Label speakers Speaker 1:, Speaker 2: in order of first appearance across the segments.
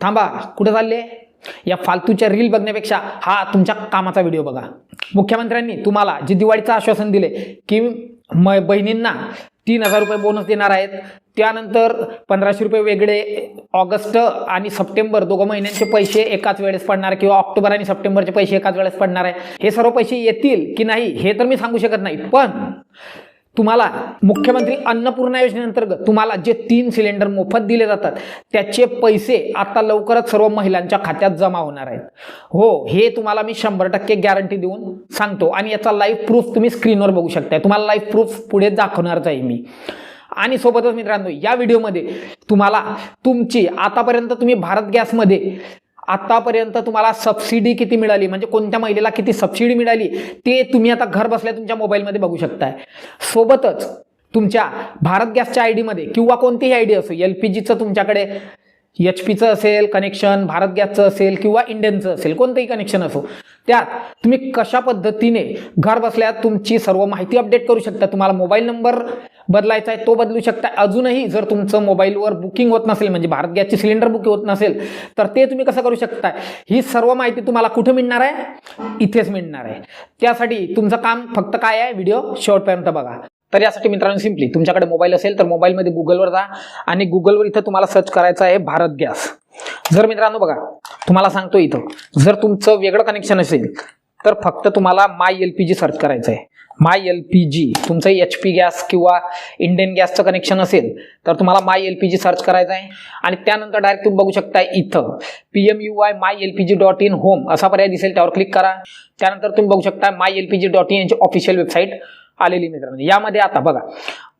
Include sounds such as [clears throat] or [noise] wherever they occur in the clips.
Speaker 1: थांबा कुठं चालले? या फालतूच्या रील बघण्यापेक्षा हा तुमच्या कामाचा व्हिडिओ बघा. मुख्यमंत्र्यांनी तुम्हाला जे दिवाळीचं आश्वासन दिले की म बहिणींना तीन हजार रुपये बोनस देणार आहेत. त्यानंतर पंधराशे रुपये वेगळे ऑगस्ट आणि सप्टेंबर दोघं महिन्यांचे पैसे एकाच वेळेस पडणार किंवा ऑक्टोबर आणि सप्टेंबरचे पैसे एकाच वेळेस पडणार आहे. हे सर्व पैसे येतील की नाही हे तर मी सांगू शकत नाही. पण तुम्हाला मुख्यमंत्री अन्नपूर्णा योजनेअंतर्गत तुम्हाला जे तीन सिलेंडर मोफत दिले जातात त्याचे पैसे आता लवकरच सर्व महिलांच्या खात्यात जमा होणार आहेत. हो हे तुम्हाला मी शंभर टक्के गॅरंटी देऊन सांगतो आणि याचा लाईव्ह प्रूफ तुम्ही स्क्रीनवर बघू शकताय. तुम्हाला लाईव्ह प्रूफ पुढे दाखवणारच आहे मी. आणि सोबतच मित्रांनो या व्हिडिओमध्ये तुम्हाला तुमची आतापर्यंत तुम्ही भारत गॅसमध्ये आतापर्यंत तुम्हाला सबसिडी किती मिळाली? म्हणजे कोणत्या महिलेला किती सबसिडी मिळाली? ते तुम्ही आता घर बसल्या तुमच्या मोबाईलमध्ये बघू शकताय. सोबतच तुमच्या भारत गॅसच्या आय डीमध्ये किंवा कोणतीही आय डी असो एल पी जीचं तुमच्याकडे एच पीचं असेल कनेक्शन भारत गॅसचं असेल किंवा इंडियनचं असेल कोणतंही कनेक्शन असो त्यात तुम्ही कशा पद्धतीने घर बसल्या तुमची सर्व माहिती अपडेट करू शकता. तुम्हाला मोबाईल नंबर बदलायचा आहे तो बदलू शकता. अजूनही जर तुमचं मोबाईलवर बुकिंग होत नसेल म्हणजे भारत गॅसची सिलेंडर बुकिंग होत नसेल तर ते तुम्ही कसं करू शकता? ही सर्व माहिती तुम्हाला कुठे मिळणार आहे? इथेच मिळणार आहे. त्यासाठी तुमचं काम फक्त काय आहे? व्हिडिओ शेवटपर्यंत बघा. तर यासाठी मित्रांनो सिम्पली तुमच्याकडे मोबाईल असेल तर मोबाईलमध्ये गुगलवर जा आणि गुगलवर इथं तुम्हाला सर्च करायचं आहे भारत गॅस. जर मित्रांनो बघा तुम्हाला सांगतो इथं जर तुमचं वेगळं कनेक्शन असेल तर फक्त तुम्हाला my L P G search करायचं आहे. माय एल पी जी तुमचं एच पी गॅस किंवा इंडियन गॅसचं कनेक्शन असेल तर तुम्हाला my L P G search करायचं आहे. आणि त्यानंतर डायरेक्ट तुम्ही बघू शकता इथं P M U I my L P G dot in home असा पर्याय दिसेल त्यावर क्लिक करा. त्यानंतर तुम्ही बघू शकता my L P G dot in यांची ऑफिशियल वेबसाईट आलेली मित्रांनो. म्हणजे यामध्ये आता बघा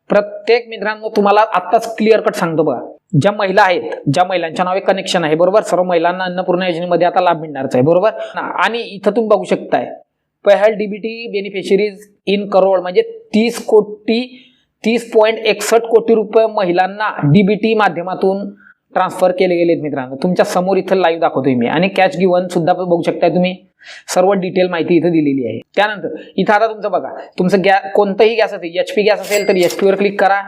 Speaker 1: प्रत्येक मित्रांनो तुम्हाला आत्ताच क्लिअर कट सांगतो बघा. ज्या महिला आहेत ज्या महिलांच्या नावे कनेक्शन आहे बरोबर? सर्व महिलांना अन्नपूर्णा योजनेमध्ये आता लाभ मिळणारच आहे बरोबर? ना, आणि इथं तुम्ही बघू शकताय पहल डीबीटी बेनिफिशरीज इन करोड म्हणजे तीस कोटी तीस पॉईंट एकसष्ट कोटी रुपये महिलांना डीबीटी माध्यमातून ट्रान्सफर केले गेलेत मित्रांनो. तुमच्यासमोर इथं लाईव्ह दाखवतोय मी. आणि कॅश गिवन सुद्धा बघू शकताय तुम्ही. सर्व डिटेल माहिती इथं दिलेली आहे. त्यानंतर इथं आता तुमचं बघा. तुमचं गॅ कोणतंही गॅस असेल एच पी गॅस असेल तर एच पीवर क्लिक करा.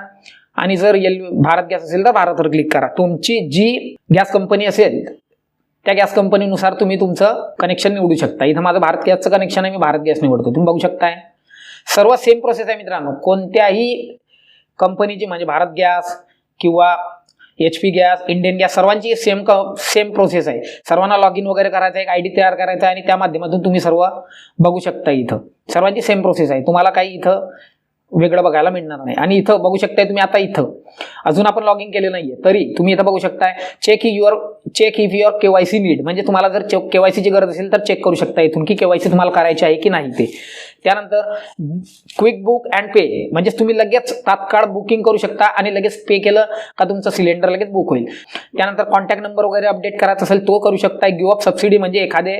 Speaker 1: आणि जर एल भारत गॅस असेल तर भारतवर क्लिक करा. तुमची जी गॅस कंपनी असेल त्या गॅस कंपनीनुसार तुम्ही तुमचं कनेक्शन निवडू शकता. इथं माझं भारत गॅसचं कनेक्शन आहे मी भारत गॅस निवडतो. तुम्ही बघू शकताय. सर्व सेम प्रोसेस आहे मित्रांनो. कोणत्याही कंपनीची म्हणजे भारत गॅस किंवा H P gas Indian gas सर्वांची सेम क सेम प्रोसेस आहे. सर्वांना लॉग इन वगैरे करायचं आहे एक आय डी तयार करायचा आहे आणि त्या माध्यमातून तुम्ही सर्व बघू शकता इथं. सर्वांची सेम प्रोसेस आहे. तुम्हाला काही इथं वेगळं बघायला मिळणार नाही. आणि इथं बघू शकताय तुम्ही आता इथं. अजून आपण लॉग इन केलं नाहीये. तरी तुम्ही इथं बघू शकताय check your check if your KYC need म्हणजे तुम्हाला जर केवायसीची गरज असेल तर चेक करू शकता इथून की केवायसी तुम्हाला करायची आहे की नाही ते. त्यानंतर क्विक बुक अँड पे म्हणजे तुम्ही लगेच तात्काळ बुकिंग करू शकता आणि लगेच पे केलं का तुमचं सिलेंडर लगेच बुक होईल. त्यानंतर कॉन्टॅक्ट नंबर वगैरे अपडेट करायचा असेल तो करू शकता गिव अप सबसिडी म्हणजे एखादे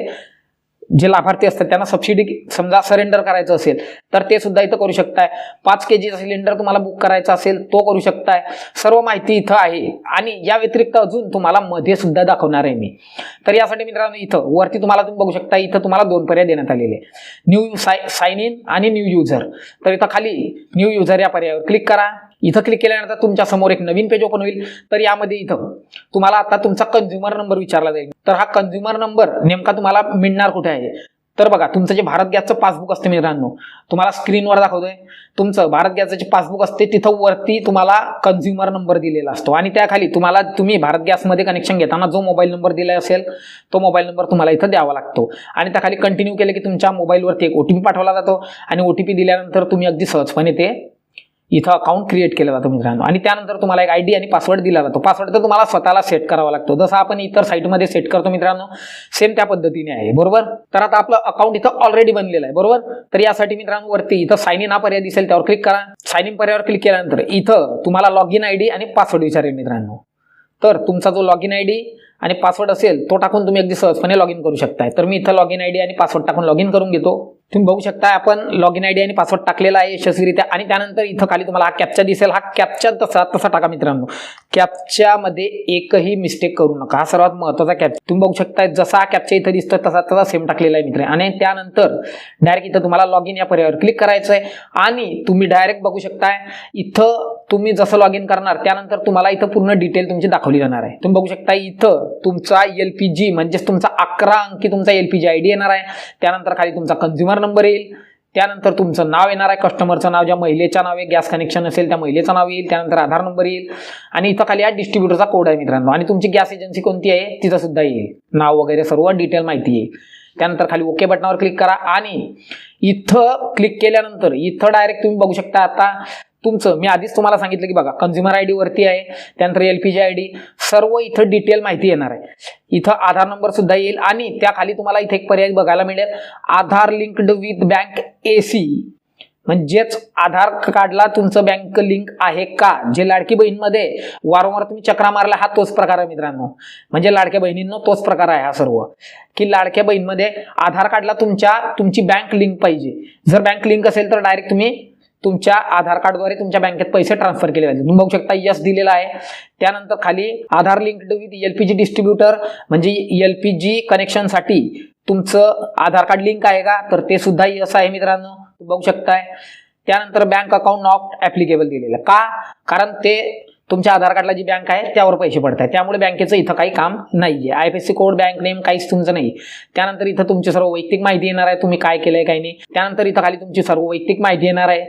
Speaker 1: जे लाभार्थी असतात त्यांना सबसिडी समजा सरेंडर करायचं असेल तर ते सुद्धा इथं करू शकताय. पाच के जीचा सिलेंडर तुम्हाला बुक करायचा असेल तो करू शकताय. सर्व माहिती इथं आहे. आणि या व्यतिरिक्त अजून तुम्हाला मध्ये सुद्धा दाखवणार आहे मी. तर यासाठी मित्रांनो इथं वरती तुम्हाला तुम्ही बघू शकता इथं तुम्हाला दोन पर्याय देण्यात आलेले न्यू साय साइन इन आणि न्यू युजर तर इथं खाली न्यू युजर या पर्यायावर क्लिक करा. इथं क्लिक केल्यानंतर तुमच्यासमोर एक नवीन पेज ओपन होईल. तर यामध्ये इथं तुम्हाला आता तुमचा कन्झ्युमर नंबर विचारला जाईल. तर हा कन्झ्युमर नंबर नेमका तुम्हाला मिळणार कुठे आहे? तर बघा तुमचं जे भारत गॅसचं पासबुक असते मित्रांनो तुम्हाला स्क्रीनवर दाखवतोय. तुमचं भारत गॅसचं जे पासबुक असते तिथं वरती तुम्हाला कन्झ्युमर नंबर दिलेला असतो. आणि त्याखाली तुम्हाला तुम्ही भारत गॅसमध्ये कनेक्शन घेताना जो मोबाईल नंबर दिला असेल तो मोबाईल नंबर तुम्हाला इथं द्यावा लागतो. आणि त्याखाली कंटिन्यू केलं की तुमच्या मोबाईलवरती एक ओटीपी पाठवला जातो. आणि ओटीपी दिल्यानंतर तुम्ही अगदी सहजपणे ते इथं अकाउंट क्रिएट केलं जातं मित्रांनो. आणि त्यानंतर तुम्हाला एक आय डी आणि पासवर्ड दिला जातो. पासवर्ड तर तुम्हाला स्वतःला सेट करावा लागतो. जसं आपण इतर साईटमध्ये सेट करतो मित्रांनो सेम त्या पद्धतीने आहे. बरोबर? तर आता आपलं अकाउंट इथं ऑलरेडी बनलेलं आहे. बरोबर? तर यासाठी मित्रांनो वरती इथं साईन इन हा पर्याय दिसेल. त्यावर क्लिक करा. साईन इन पर्यायावर क्लिक केल्यानंतर इथं तुम्हाला लॉग इन आय डी आणि पासवर्ड विचारेल मित्रांनो. तर तुमचा जो लॉग इन आय डी आणि पासवर्ड असेल तो टाकून तुम्ही अगदी सहजपणे लॉग इन करू शकताय. तर मी इथं लॉग इन आय डी आणि पासवर्ड टाकून लॉग इन करून घेतो. तुम्ही बघू शकता आपण लॉग इन आय डी आणि पासवर्ड टाकलेला आहे यशस्वीरित्या. आणि त्यानंतर इथं खाली तुम्हाला हा कॅप्चा दिसेल. हा कॅप्चा तसा तसा टाका मित्रांनो. कॅप्च्यामध्ये एकही मिस्टेक करू नका. हा सर्वात महत्त्वाचा कॅप तुम्ही बघू शकता जसा हा कॅप्चा इथं दिसतो तसा तसा सेम टाकलेला आहे मित्र. आणि त्यानंतर डायरेक्ट इथं तुम्हाला लॉग इन या पर्यायावर क्लिक करायचं आहे आणि तुम्ही डायरेक्ट बघू शकताय इथं तुम्ही जसं लॉग इन करणार त्यानंतर तुम्हाला इथं पूर्ण डिटेल तुमची दाखवली जाणार आहे. तुम्ही बघू शकता इथं तुमचा एल पी जी म्हणजेच तुमचा अकरा अंकी तुमचा L P G I D येणार आहे. त्यानंतर खाली तुमचा कन्झ्युमर नंबर येईल. त्यानंतर तुमचं नाव येणार आहे कस्टमरचं नाव ज्या महिलेच्या नाव आहे गॅस कनेक्शन असेल त्या महिलेचं नाव येईल. त्यानंतर आधार नंबर येईल. आणि इथं खाली या डिस्ट्रीब्युटरचा कोड आहे मित्रांनो. आणि तुमची गॅस एजन्सी कोणती आहे? तिथं सुद्धा येईल. नाव वगैरे सर्व डिटेल माहिती येईल त्यानंतर खाली ओके बटनावर क्लिक करा. आणि इथं क्लिक केल्यानंतर इथं डायरेक्ट तुम्ही बघू शकता आता तुमचं मी आधीच तुम्हाला सांगितलं की बघा कन्झ्युमर आय डी वरती आहे त्यानंतर L P G I D सर्व इथं डिटेल माहिती येणार आहे. इथं आधार नंबर सुद्धा येईल आणि त्या खाली तुम्हाला इथे एक पर्याय बघायला मिळेल. Aadhaar linked with bank A C म्हणजेच आधार कार्डला तुमचं बँक लिंक आहे का? जे लाडकी बहीणमध्ये वारंवार तुम्ही चक्रा मारला हा तोच प्रकार आहे मित्रांनो. म्हणजे लाडक्या बहिणींनो तोच प्रकार आहे हा सर्व. की लाडक्या बहीणमध्ये आधार कार्डला तुमच्या तुमची बँक लिंक पाहिजे. जर बँक लिंक असेल तर डायरेक्ट तुम्ही तुमच्या आधार कार्डद्वारे तुमच्या बँकेत पैसे ट्रान्सफर केले जातील. तुम्ही बघू शकता यस दिलेला आहे. त्यानंतर खाली Aadhaar linked with L P G distributor म्हणजे एलपीजी पी जी कनेक्शनसाठी तुमचं आधार कार्ड लिंक आहे का? तर ते सुद्धा यस आहे मित्रांनो. बघू शकताय. त्यानंतर बँक अकाउंट नॉट ॲप्लिकेबल दिलेलं. का? कारण ते तुमच्या आधार कार्डला जी बँक आहे त्यावर पैसे पडत आहेत त्यामुळे बँकेचं इथं काही काम नाही आहे I F S C code bank name काहीच तुमचं नाही त्यानंतर इथं तुमची सर्व वैयक्तिक माहिती येणार आहे. तुम्ही काय केलंय काही नाही. त्यानंतर इथं खाली तुमची सर्व वैयक्तिक माहिती येणार आहे.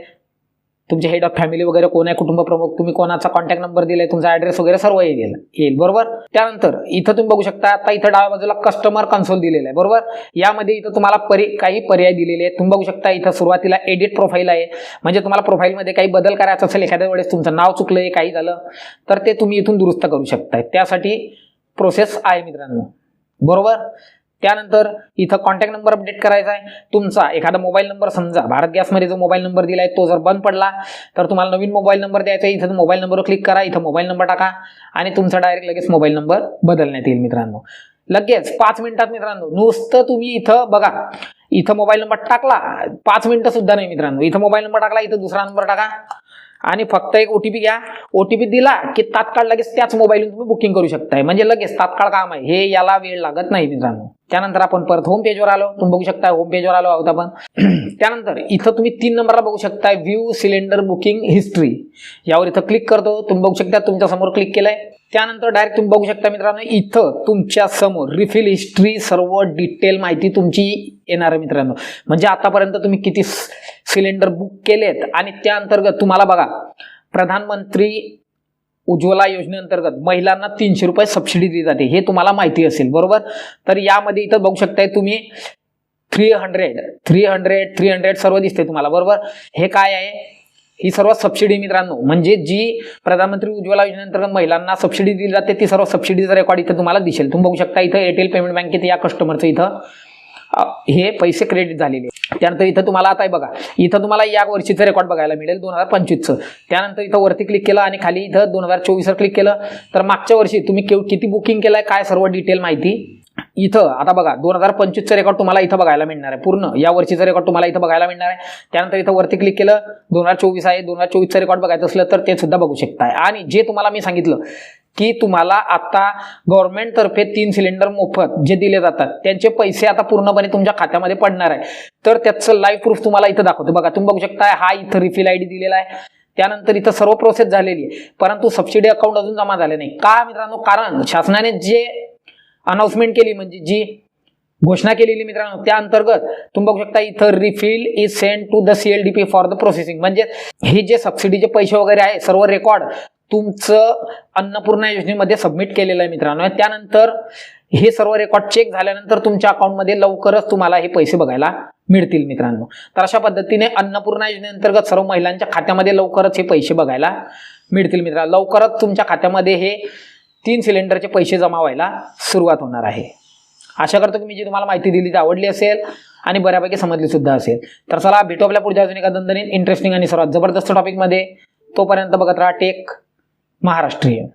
Speaker 1: तुमचे हेड ऑफ फॅमिली वगैरे कोण आहे कुटुंब प्रमुख तुम्ही कोणाचा कॉन्टॅक्ट नंबर दिलाय तुमचा ॲड्रेस वगैरे सर्व येईल येईल बरोबर? त्यानंतर इथं तुम्ही बघू शकता आता इथं डाव्या बाजूला कस्टमर कन्सोल दिलेला आहे बरोबर? यामध्ये इथं तुम्हाला परि काही पर्याय दिलेले आहेत. तुम्ही बघू शकता इथं सुरुवातीला एडिट प्रोफाईल आहे. म्हणजे तुम्हाला प्रोफाईलमध्ये काही बदल करायचा असेल एखाद्या वेळेस तुमचं नाव चुकलंय काही झालं तर ते तुम्ही इथून दुरुस्त करू शकताय. त्यासाठी प्रोसेस आहे मित्रांनो बरोबर? त्यानंतर इथं कॉन्टॅक्ट नंबर अपडेट करायचा आहे. तुमचा एखादा मोबाईल नंबर समजा भारत गॅसमध्ये जो मोबाईल नंबर दिला आहे तो जर बंद पडला तर तुम्हाला नवीन मोबाईल नंबर द्यायचा आहे. इथं मोबाईल नंबरवर क्लिक करा इथं मोबाईल नंबर टाका आणि तुमचा डायरेक्ट लगेच मोबाईल नंबर बदलण्यात येईल मित्रांनो. लगेच पाच मिनिटात मित्रांनो नुसतं तुम्ही इथं बघा इथं मोबाईल नंबर टाकला पाच मिनिटं सुद्धा नाही मित्रांनो. इथं मोबाईल नंबर टाकला इथं दुसरा नंबर टाका आणि फक्त एक ओटीपी घ्या. ओटीपी दिला की तात्काळ लगेच त्याच मोबाईलून तुम्ही बुकिंग करू शकताय. म्हणजे लगेच तात्काळ काम आहे. हे याला वेळ लागत नाही मित्रांनो. त्यानंतर आपण परत होम पेजवर आलो. तुम्ही बघू शकता होम पेजवर आलो आहोत आपण. [clears throat] त्यानंतर इथं तुम्ही तीन नंबरला बघू शकता व्ह्यू सिलेंडर बुकिंग हिस्ट्री यावर इथं क्लिक करतो. तुम्ही बघू शकता तुमच्यासमोर क्लिक केलंय. त्यानंतर डायरेक्ट तुम्ही बघू शकता मित्रांनो इथं तुमच्यासमोर रिफिल हिस्ट्री सर्व डिटेल माहिती तुमची येणार आहे मित्रांनो. म्हणजे आतापर्यंत तुम्ही किती सिलेंडर बुक केलेत आणि त्या अंतर्गत तुम्हाला बघा प्रधानमंत्री उज्ज्वला योजनेअंतर्गत महिलांना तीनशे रुपये सबसिडी दिली जाते. हे तुम्हाला माहिती असेल बरोबर? तर यामध्ये इथं बघू शकताय तुम्ही three hundred three hundred three hundred सर्व दिसते तुम्हाला बरोबर? हे काय आहे? ही सर्व सबसिडी मित्रांनो म्हणजे जी प्रधानमंत्री उज्ज्वला योजनेअंतर्गत महिलांना सबसिडी दिली जाते ती सर्व सबसिडीचा रेकॉर्ड इथं तुम्हाला दिसेल. तुम्ही बघू शकता इथं एअरटेल पेमेंट बँकेत या कस्टमरचं इथं. हे पैसे क्रेडिट झालेले त्यानंतर इथं तुम्हाला आता बघा इथं तुम्हाला या वर्षीचं रेकॉर्ड बघायला मिळेल दोन हजार पंचवीसचं. त्यानंतर इथं वरती क्लिक केलं आणि खाली इथं दोन हजार चोवीसवर क्लिक केलं. तर मागच्या वर्षी तुम्ही किती बुकिंग केलंय काय सर्व डिटेल माहिती? इथं आता बघा दोन हजार पंचवीसचं रेकॉर्ड तुम्हाला इथं बघायला मिळणार आहे पूर्ण. या वर्षीचं रेकॉर्ड तुम्हाला इथं बघायला मिळणार आहे. त्यानंतर इथं वरती क्लिक केलं दोन हजार चोवीस आहे दोन हजार चोवीसचं रेकॉर्ड बघायचं असलं तर ते सुद्धा बघू शकताय. आणि जे तुम्हाला मी सांगितलं की तुम्हाला आता गव्हर्नमेंटतर्फे तीन सिलेंडर मोफत जे दिले जातात त्यांचे पैसे आता पूर्णपणे तुमच्या खात्यामध्ये पडणार आहे. तर त्याचं लाईव्ह प्रूफ तुम्हाला इथं दाखवतो. बघा तुम्ही बघू शकता हा इथं रिफिल आय डी दिलेला आहे. त्यानंतर इथं सर्व प्रोसेस झालेली आहे. परंतु सबसिडी अकाउंट अजून जमा झाले नाही. का मित्रांनो? कारण शासनाने जे अनाउन्समेंट केली म्हणजे जी घोषणा केलेली मित्रांनो त्या अंतर्गत तुम्ही बघू शकता इथं refill is send to the CLDP for the processing म्हणजे हे जे सबसिडीचे पैसे वगैरे आहे सर्व रेकॉर्ड तुमचं अन्नपूर्णा योजनेमध्ये सबमिट केलेलं आहे मित्रांनो. त्यानंतर हे सर्व रेकॉर्ड चेक झाल्यानंतर तुमच्या अकाउंटमध्ये लवकरच तुम्हाला हे पैसे बघायला मिळतील मित्रांनो. तर अशा पद्धतीने अन्नपूर्णा योजनेअंतर्गत सर्व महिलांच्या खात्यामध्ये लवकरच हे पैसे बघायला मिळतील मित्रांनो. लवकरच तुमच्या खात्यामध्ये हे तीन सिलेंडरचे पैसे जमा व्हायला सुरुवात होणार आहे. आशा करतो की मी जी तुम्हाला माहिती दिली ती आवडली असेल आणि बऱ्यापैकी समजली सुद्धा असेल. तर चला भेटू आपल्या पुढच्या अजून एका दणदणीत इंटरेस्टिंग आणि सर्वात जबरदस्त टॉपिकमध्ये तोपर्यंत बघत राहा टेक महाराष्ट्रीय.